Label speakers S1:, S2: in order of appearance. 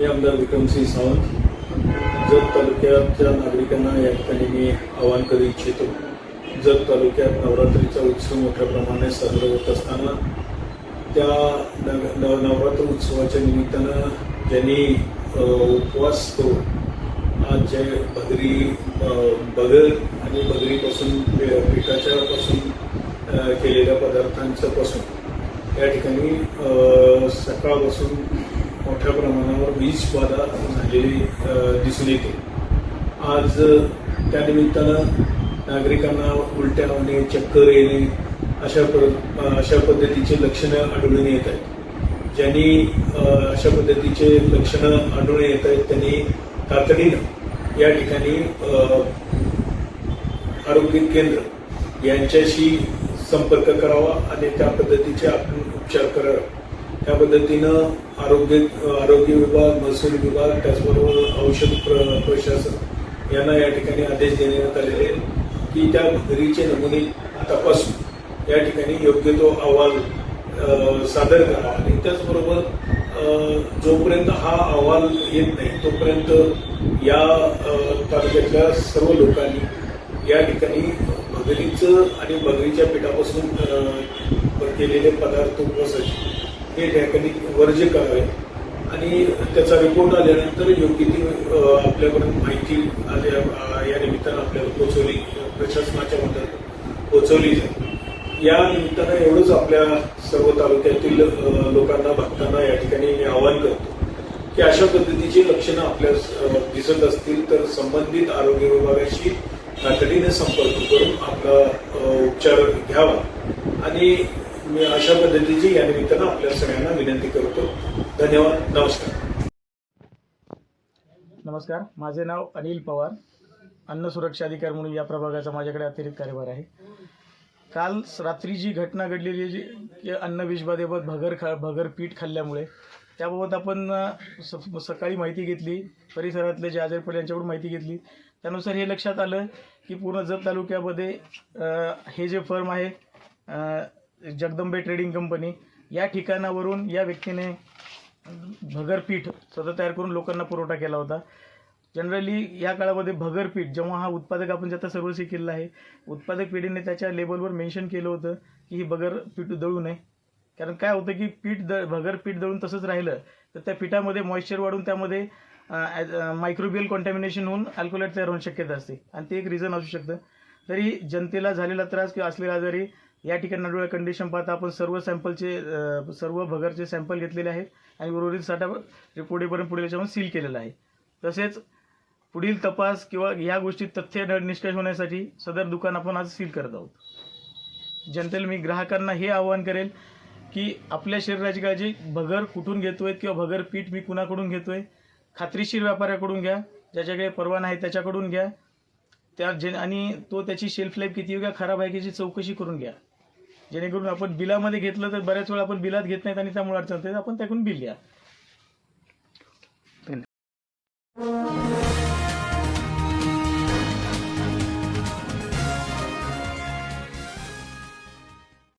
S1: मी आमदार विक्रमसिंह सावंत जत तालुक्याच्या नागरिकांना या ठिकाणी मी आवाहन करू इच्छितो. जत तालुक्यात नवरात्रीचा उत्सव मोठ्या प्रमाणात साजरा होत असताना त्या नव नव- नवरात्र उत्सवाच्या निमित्तानं ज्यांनी उपवास करून आज जे भगरी अ, बगर आणि बगरीपासून पिठाच्या पासून केलेल्या पदार्थांचं पासून या ठिकाणी सकाळपासून मोठ्या प्रमाणावर वीज बाधा झालेली दिसून येते. आज त्यानिमित्तानं नागरिकांना उलट्या होणे चक्कर येणे अशा प्र अशा पद्धतीचे लक्षणं आढळून येत आहेत. ज्यांनी अशा पद्धतीचे लक्षणं आढळून येत आहेत त्यांनी तातडीनं या ठिकाणी आरोग्य केंद्र यांच्याशी संपर्क करावा आणि त्या पद्धतीचे आपण उपचार करावा. त्या पद्धतीनं आरोग्य आरोग्य विभाग महसूल विभाग त्याचबरोबर औषध प्र प्रशासन यांना या ठिकाणी आदेश देण्यात आलेले आहेत की त्या घरीचे नमुने तपासून या ठिकाणी योग्य तो अहवाल सादर करावा. आणि त्याचबरोबर जोपर्यंत हा अहवाल येत नाही तोपर्यंत या तालुक्यातल्या सर्व लोकांनी या ठिकाणी भगरीचं आणि भगरीच्या पिठापासून केलेले पदार्थ उपवासाचे हे ठिकाणी वर्ज्य करावे आणि त्याचा रिपोर्ट आल्यानंतर योग्य ती आपल्याकडून आपल्यापर्यंत माहिती आल्या या निमित्तानं आपल्याला पोहोचवली प्रशासनाच्या मदत पोहोचवली जाईल. या निमित्तानं एवढंच आपल्या सर्व तालुक्यातील लोकांना भक्तांना या ठिकाणी मी आवाहन करतो की अशा पद्धतीची लक्षणं आपल्या दिसत असतील तर संबंधित आरोग्य विभागाशी तातडीने संपर्क करून आपला उपचार घ्यावा. आणि मी अशा पद्धतीची या निमित्तानं आपल्या सगळ्यांना विनंती करतो. धन्यवाद. नमस्कार.
S2: नमस्कार. माझे नाव अनिल पवार. अन्न सुरक्षा अधिकारी म्हणून या प्रभागाचा माझ्याकडे अतिरिक्त कार्यभार आहे. काल रात्री जी घटना घडलेली जी की अन्न विषबाधेबाबत भगर खा भगर पीठ खाल्ल्यामुळे त्याबाबत आपण स सकाळी माहिती घेतली. परिसरातले जे आजारी यांच्याकडून माहिती घेतली. त्यानुसार हे लक्षात आलं की पूर्ण जत तालुक्यामध्ये हे जे फर्म आहे जगदंबे ट्रेडिंग कंपनी या ठिकाणावरून या व्यक्तीने भगरपीठ स्वतः तयार करून लोकांना पुरवठा केला होता. जनरली या काळामध्ये भगरपीठ जेव्हा हा उत्पादक आपण ज्याचा आता सर्वस्वी केलेला आहे उत्पादक पिढीने त्याच्या लेबलवर मेन्शन केलं होतं की ही भगर पीठ दळू नये. कारण काय होतं की पीठ द भगर पीठ दळून तसंच राहिलं तर त्या पिठामध्ये मॉइश्चर वाढून त्यामध्ये मायक्रोबियल कॉन्टॅमिनेशन होऊन अल्कोलेट तयार होण्याची शक्यता असते. आणि ते एक रिझन असू शकतं. तरी जनतेला झालेला त्रास किंवा असलेला आजारी या ठिकाणी नडोळ्या कंडिशन पाहता आपण सर्व सॅम्पलचे सर्व भगरचे सॅम्पल घेतलेले आहेत आणि उर्वरित साठा रिपोर्टेपर्यंत पुढील याच्यामध्ये सील केलेला आहे. तसेच पुढील तपास किंवा या गोष्टी तथ्य न- निष्कर्ष होण्यासाठी सदर दुकान आपण आज सील करत आहोत. जनतेला मी ग्राहकांना हे आवाहन करेल की आपल्या शरीराची काळजी भगर कुठून घेतो आहेत किंवा भगर पीठ मी कुणाकडून घेतो आहे खात्रीशीर व्यापाऱ्याकडून घ्या ज्याच्याकडे परवाना आहे त्याच्याकडून घ्या त्या जे आणि तो त्याची शेल्फ लाईफ किती आहे का खराब आहे की याची चौकशी करून घ्या. जेणेकरून आपण बिलामध्ये घेतलं तर बऱ्याच वेळा आपण बिलात घेत नाहीत आणि त्यामुळे अडचण आपण त्याकडून बिल घ्या.